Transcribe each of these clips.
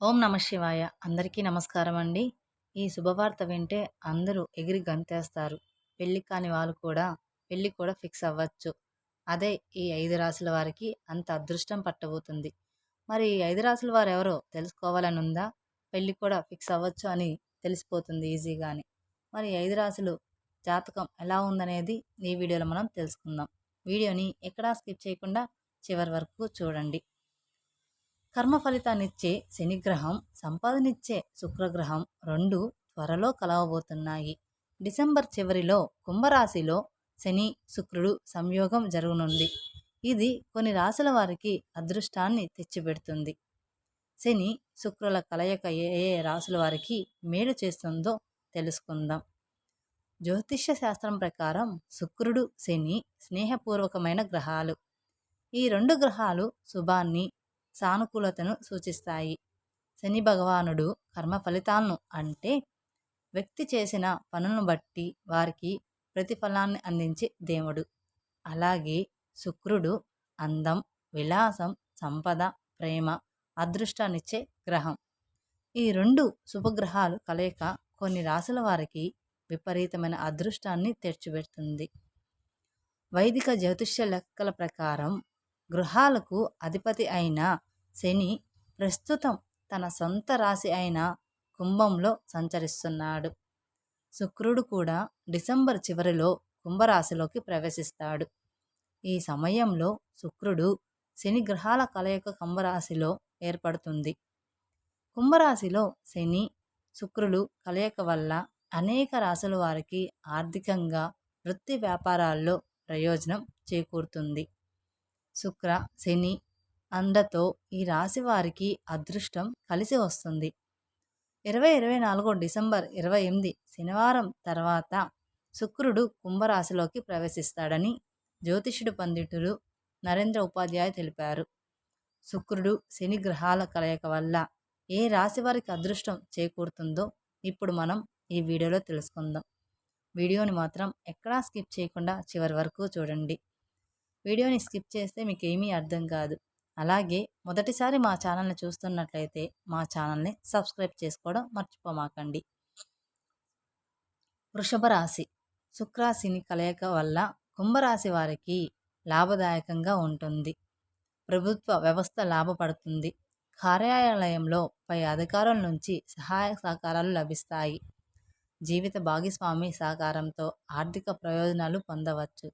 ఓం నమ శివాయ. అందరికీ నమస్కారం అండి. ఈ శుభవార్త వింటే అందరూ ఎగిరి గంతేస్తారు. పెళ్ళి కాని వాళ్ళు కూడా పెళ్ళి కూడా ఫిక్స్ అవ్వచ్చు. అదే ఈ ఐదు రాసుల వారికి అంత అదృష్టం పట్టబోతుంది. మరి ఈ ఐదు రాసుల వారు ఎవరో తెలుసుకోవాలని ఉందా? పెళ్ళి కూడా ఫిక్స్ అవ్వచ్చు అని తెలిసిపోతుంది ఈజీగానే. మరి ఐదు రాసులు జాతకం ఎలా ఉందనేది ఈ వీడియోలో మనం తెలుసుకుందాం. వీడియోని ఎక్కడా స్కిప్ చేయకుండా చివరి వరకు చూడండి. కర్మ ఫలితాన్నిచ్చే శనిగ్రహం సంపాదనిచ్చే శుక్రగ్రహం రెండు త్వరలో కలవబోతున్నాయి. డిసెంబర్ చివరిలో కుంభరాశిలో శని శుక్రుడు సంయోగం జరగనుంది. ఇది కొన్ని రాశుల వారికి అదృష్టాన్ని తెచ్చిపెడుతుంది. శని శుక్రుల కలయిక ఏ ఏ రాశుల వారికి మేలు చేస్తుందో తెలుసుకుందాం. జ్యోతిష్య శాస్త్రం ప్రకారం శుక్రుడు శని స్నేహపూర్వకమైన గ్రహాలు. ఈ రెండు గ్రహాలు శుభాన్ని సానుకూలతను సూచిస్తాయి. శని భగవానుడు కర్మ ఫలితాలను అంటే వ్యక్తి చేసిన పనులను బట్టి వారికి ప్రతిఫలాన్ని అందించే దేవుడు. అలాగే శుక్రుడు అందం విలాసం సంపద ప్రేమ అదృష్టాన్నిచ్చే గ్రహం. ఈ రెండు శుభగ్రహాలు కలయిక కొన్ని రాశుల వారికి విపరీతమైన అదృష్టాన్ని తెచ్చిపెడుతుంది. వైదిక జ్యోతిష్య లెక్కల ప్రకారం గృహాలకు అధిపతి అయిన శని ప్రస్తుతం తన సొంత రాశి అయిన కుంభంలో సంచరిస్తున్నాడు. శుక్రుడు కూడా డిసెంబర్ చివరిలో కుంభరాశిలోకి ప్రవేశిస్తాడు. ఈ సమయంలో శుక్రుడు శని గ్రహాల కలయిక కుంభరాశిలో ఏర్పడుతుంది. కుంభరాశిలో శని శుక్రులు కలయిక వల్ల అనేక రాశుల వారికి ఆర్థికంగా వృత్తి వ్యాపారాల్లో ప్రయోజనం చేకూరుతుంది. శుక్ర శని అండతో ఈ రాశి వారికి అదృష్టం కలిసి వస్తుంది. ఇరవై ఇరవై నాలుగో డిసెంబర్ ఇరవై ఎనిమిది శనివారం తర్వాత శుక్రుడు కుంభరాశిలోకి ప్రవేశిస్తాడని జ్యోతిషుడు పండితుడు నరేంద్ర ఉపాధ్యాయ తెలిపారు. శుక్రుడు శని గ్రహాల కలయిక వల్ల ఏ రాశి వారికి అదృష్టం చేకూరుతుందో ఇప్పుడు మనం ఈ వీడియోలో తెలుసుకుందాం. వీడియోని మాత్రం ఎక్కడా స్కిప్ చేయకుండా చివరి వరకు చూడండి. వీడియోని స్కిప్ చేస్తే మీకు ఏమీ అర్థం కాదు. అలాగే మొదటిసారి మా ఛానల్ని చూస్తున్నట్లయితే మా ఛానల్ని సబ్స్క్రైబ్ చేసుకోవడం మర్చిపోమాకండి. వృషభ రాశి. శుక్రాశిని కలయిక వల్ల కుంభరాశి వారికి లాభదాయకంగా ఉంటుంది. ప్రభుత్వ వ్యవస్థ లాభపడుతుంది. కార్యాలయంలో పై అధికారుల నుంచి సహాయ సహకారాలు లభిస్తాయి. జీవిత భాగస్వామి సహకారంతో ఆర్థిక ప్రయోజనాలు పొందవచ్చు.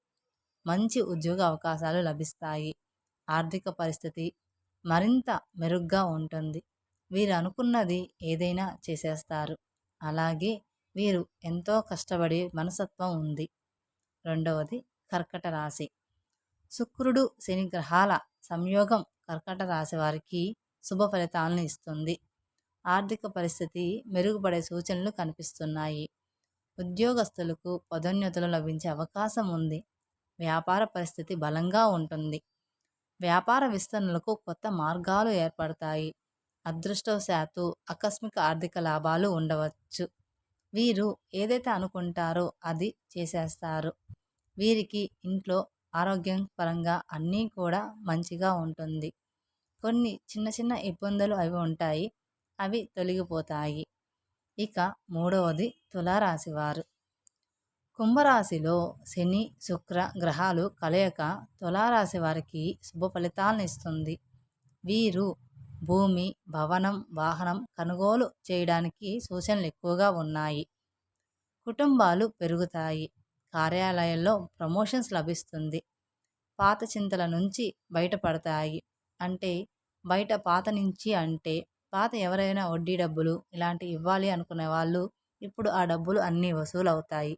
మంచి ఉద్యోగ అవకాశాలు లభిస్తాయి. ఆర్థిక పరిస్థితి మరింత మెరుగ్గా ఉంటుంది. వీరు అనుకున్నది ఏదైనా చేసేస్తారు. అలాగే వీరు ఎంతో కష్టపడి మనసత్వం ఉంది. రెండవది కర్కట రాశి. శుక్రుడు శని గ్రహాల సంయోగం కర్కట రాశి వారికి శుభ ఫలితాలను ఇస్తుంది. ఆర్థిక పరిస్థితి మెరుగుపడే సూచనలు కనిపిస్తున్నాయి. ఉద్యోగస్తులకు పదోన్నతులు లభించే అవకాశం ఉంది. వ్యాపార పరిస్థితి బలంగా ఉంటుంది. వ్యాపార విస్తరణలకు కొత్త మార్గాలు ఏర్పడతాయి. అదృష్టవశాత్తు ఆకస్మిక ఆర్థిక లాభాలు ఉండవచ్చు. వీరు ఏదైతే అనుకుంటారో అది చేసేస్తారు. వీరికి ఇంట్లో ఆరోగ్యం పరంగా అన్నీ కూడా మంచిగా ఉంటుంది. కొన్ని చిన్న చిన్న ఇబ్బందులు అవి ఉంటాయి. అవి తొలగిపోతాయి. ఇక మూడవది తులారాశివారు. కుంభరాశిలో శని శుక్ర గ్రహాలు కలయక తులారాశి వారికి శుభ ఫలితాలను ఇస్తుంది. వీరు భూమి భవనం వాహనం కొనుగోలు చేయడానికి సూచనలు ఎక్కువగా ఉన్నాయి. కుటుంబాలు పెరుగుతాయి. కార్యాలయంలో ప్రమోషన్స్ లభిస్తుంది. పాత చింతల నుంచి బయటపడతాయి. అంటే బయట పాత నుంచి అంటే పాత ఎవరైనా వడ్డీ డబ్బులు ఇలాంటి ఇవ్వాలి అనుకునే వాళ్ళు ఇప్పుడు ఆ డబ్బులు అన్నీ వసూలు అవుతాయి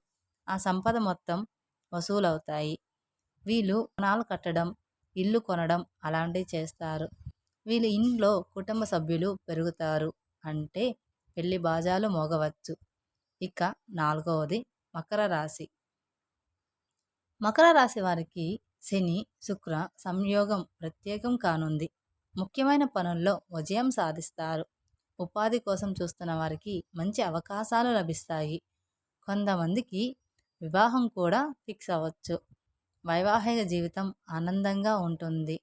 ఆ సంపద మొత్తం వసూలవుతాయి. వీళ్ళు రుణాలు కట్టడం ఇల్లు కొనడం అలాంటివి చేస్తారు. వీళ్ళు ఇంట్లో కుటుంబ సభ్యులు పెరుగుతారు అంటే పెళ్ళి బాజాలు మోగవచ్చు. ఇక నాలుగవది మకర రాశి. మకర రాశి వారికి శని శుక్ర సంయోగం ప్రత్యేకం కానుంది. ముఖ్యమైన పనుల్లో విజయం సాధిస్తారు. ఉపాధి కోసం చూస్తున్న వారికి మంచి అవకాశాలు లభిస్తాయి. కొంతమందికి వివాహం కూడా ఫిక్స్ అవ్వచ్చు. వైవాహిక జీవితం ఆనందంగా ఉంటుంది.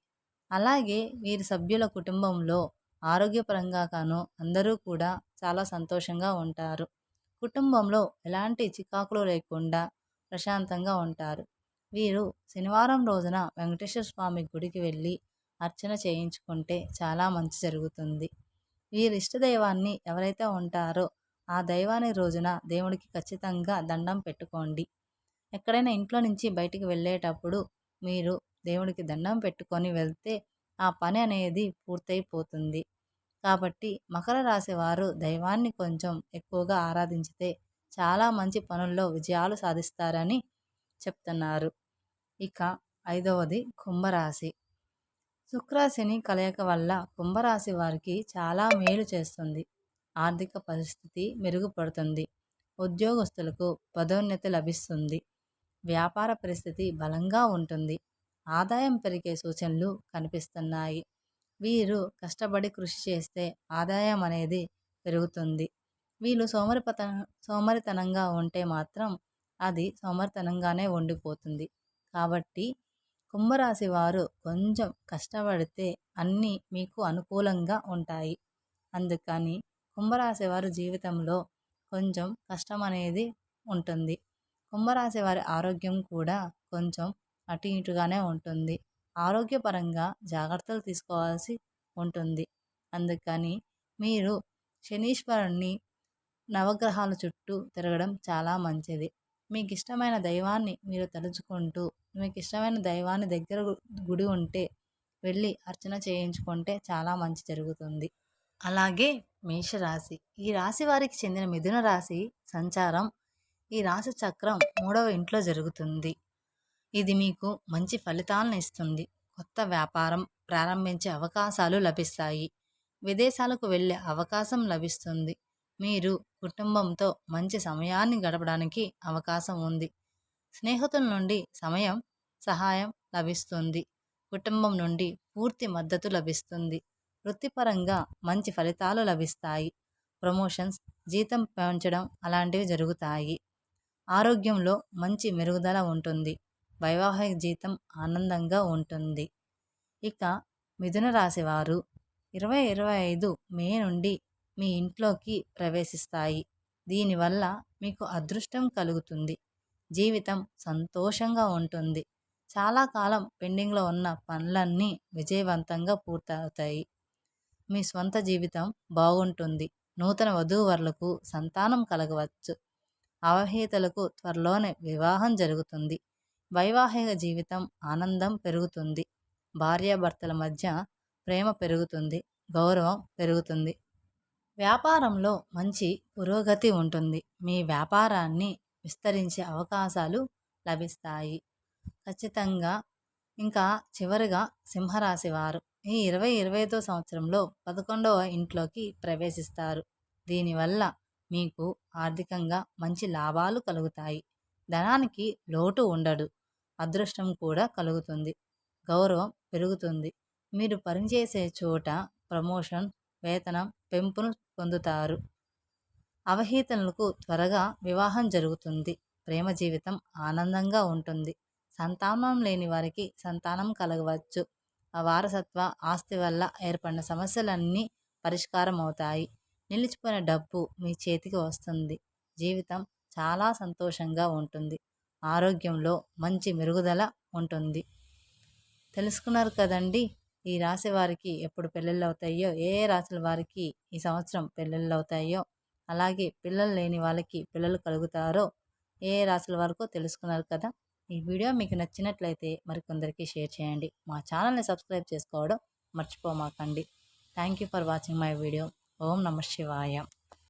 అలాగే వీరి సభ్యుల కుటుంబంలో ఆరోగ్యపరంగా కాను అందరూ కూడా చాలా సంతోషంగా ఉంటారు. కుటుంబంలో ఎలాంటి చికాకులు లేకుండా ప్రశాంతంగా ఉంటారు. వీరు శనివారం రోజున వెంకటేశ్వర స్వామి గుడికి వెళ్ళి అర్చన చేయించుకుంటే చాలా మంచి జరుగుతుంది. వీరి ఇష్టదైవాన్ని ఎవరైతే ఉంటారో ఆ దైవాన్ని రోజున దేవుడికి ఖచ్చితంగా దండం పెట్టుకోండి. ఎక్కడైనా ఇంట్లో నుంచి బయటికి వెళ్ళేటప్పుడు మీరు దేవుడికి దండం పెట్టుకొని వెళ్తే ఆ పని అనేది పూర్తయిపోతుంది. కాబట్టి మకర రాశి వారు దైవాన్ని కొంచెం ఎక్కువగా ఆరాధించితే చాలా మంచి పనుల్లో విజయాలు సాధిస్తారని చెప్తున్నారు. ఇక ఐదవది కుంభరాశి. శుక్రాశిని కలయిక వల్ల కుంభరాశి వారికి చాలా మేలు చేస్తుంది. ఆర్థిక పరిస్థితి మెరుగుపడుతుంది. ఉద్యోగస్తులకు పదోన్నతి లభిస్తుంది. వ్యాపార పరిస్థితి బలంగా ఉంటుంది. ఆదాయం పెరిగే సూచనలు కనిపిస్తున్నాయి. వీరు కష్టపడి కృషి చేస్తే ఆదాయం అనేది పెరుగుతుంది. వీళ్ళు సోమరిపత సోమరితనంగా ఉంటే మాత్రం అది సోమరితనంగానే ఉండిపోతుంది. కాబట్టి కుంభరాశి వారు కొంచెం కష్టపడితే అన్నీ మీకు అనుకూలంగా ఉంటాయి. అందుకని కుంభరాశి వారి జీవితంలో కొంచెం కష్టం అనేది ఉంటుంది. కుంభరాశి వారి ఆరోగ్యం కూడా కొంచెం అటు ఇటుగానే ఉంటుంది. ఆరోగ్యపరంగా జాగ్రత్తలు తీసుకోవాల్సి ఉంటుంది. అందుకని మీరు శనీశ్వరుణ్ణి నవగ్రహాల చుట్టూ తిరగడం చాలా మంచిది. మీకు ఇష్టమైన దైవాన్ని మీరు తలుచుకుంటూ మీకు ఇష్టమైన దైవాన్ని దగ్గర గుడి ఉంటే వెళ్ళి అర్చన చేయించుకుంటే చాలా మంచి జరుగుతుంది. అలాగే మేషరాశి. ఈ రాశి వారికి చెందిన మిథున రాశి సంచారం ఈ రాశి చక్రం మూడవ ఇంట్లో జరుగుతుంది. ఇది మీకు మంచి ఫలితాలను ఇస్తుంది. కొత్త వ్యాపారం ప్రారంభించే అవకాశాలు లభిస్తాయి. విదేశాలకు వెళ్ళే అవకాశం లభిస్తుంది. మీరు కుటుంబంతో మంచి సమయాన్ని గడపడానికి అవకాశం ఉంది. స్నేహితుల నుండి సమయం సహాయం లభిస్తుంది. కుటుంబం నుండి పూర్తి మద్దతు లభిస్తుంది. వృత్తిపరంగా మంచి ఫలితాలు లభిస్తాయి. ప్రమోషన్స్ జీతం పెంచడం అలాంటివి జరుగుతాయి. ఆరోగ్యంలో మంచి మెరుగుదల ఉంటుంది. వైవాహిక జీతం ఆనందంగా ఉంటుంది. ఇక మిథున రాశి వారు ఇరవై ఇరవై ఐదు మే నుండి మీ ఇంట్లోకి ప్రవేశిస్తాయి. దీనివల్ల మీకు అదృష్టం కలుగుతుంది. జీవితం సంతోషంగా ఉంటుంది. చాలా కాలం పెండింగ్లో ఉన్న పనులన్నీ విజయవంతంగా పూర్తవుతాయి. మీ స్వంత జీవితం బాగుంటుంది. నూతన వధూవరులకు సంతానం కలగవచ్చు. అవహేతలకు త్వరలోనే వివాహం జరుగుతుంది. వైవాహిక జీవితం ఆనందం పెరుగుతుంది. భార్యాభర్తల మధ్య ప్రేమ పెరుగుతుంది. గౌరవం పెరుగుతుంది. వ్యాపారంలో మంచి పురోగతి ఉంటుంది. మీ వ్యాపారాన్ని విస్తరించే అవకాశాలు లభిస్తాయి. ఖచ్చితంగా ఇంకా చివరిగా సింహరాశి వారు ఈ ఇరవై ఇరవై ఐదో సంవత్సరంలో పదకొండవ ఇంట్లోకి ప్రవేశిస్తారు. దీనివల్ల మీకు ఆర్థికంగా మంచి లాభాలు కలుగుతాయి. ధనానికి లోటు ఉండడు అదృష్టం కూడా కలుగుతుంది. గౌరవం పెరుగుతుంది. మీరు పనిచేసే చోట ప్రమోషన్ వేతనం పెంపును పొందుతారు. అవహేతనులకు త్వరగా వివాహం జరుగుతుంది. ప్రేమ జీవితం ఆనందంగా ఉంటుంది. సంతానం లేని వారికి సంతానం కలగవచ్చు. వారసత్వ ఆస్తి వల్ల ఏర్పడిన సమస్యలన్నీ పరిష్కారం అవుతాయి నిలిచిపోయిన డబ్బు మీ చేతికి వస్తుంది. జీవితం చాలా సంతోషంగా ఉంటుంది. ఆరోగ్యంలో మంచి మెరుగుదల ఉంటుంది. తెలుసుకున్నారు కదండి ఈ రాశి వారికి ఎప్పుడు పెళ్ళిళ్ళు అవుతాయో ఏ రాశుల వారికి ఈ సంవత్సరం పెళ్ళిళ్ళు అవుతాయో అలాగే పిల్లలు లేని వాళ్ళకి పిల్లలు కలుగుతారో ఏ ఏ రాశుల వరకు తెలుసుకున్నారు కదా. ఈ వీడియో మీకు నచ్చినట్లయితే మరికొందరికి షేర్ చేయండి. మా ఛానల్ని సబ్స్క్రైబ్ చేసుకోవడం మర్చిపోమాకండి. Thank you for watching my video. ఓం నమ శివాయ.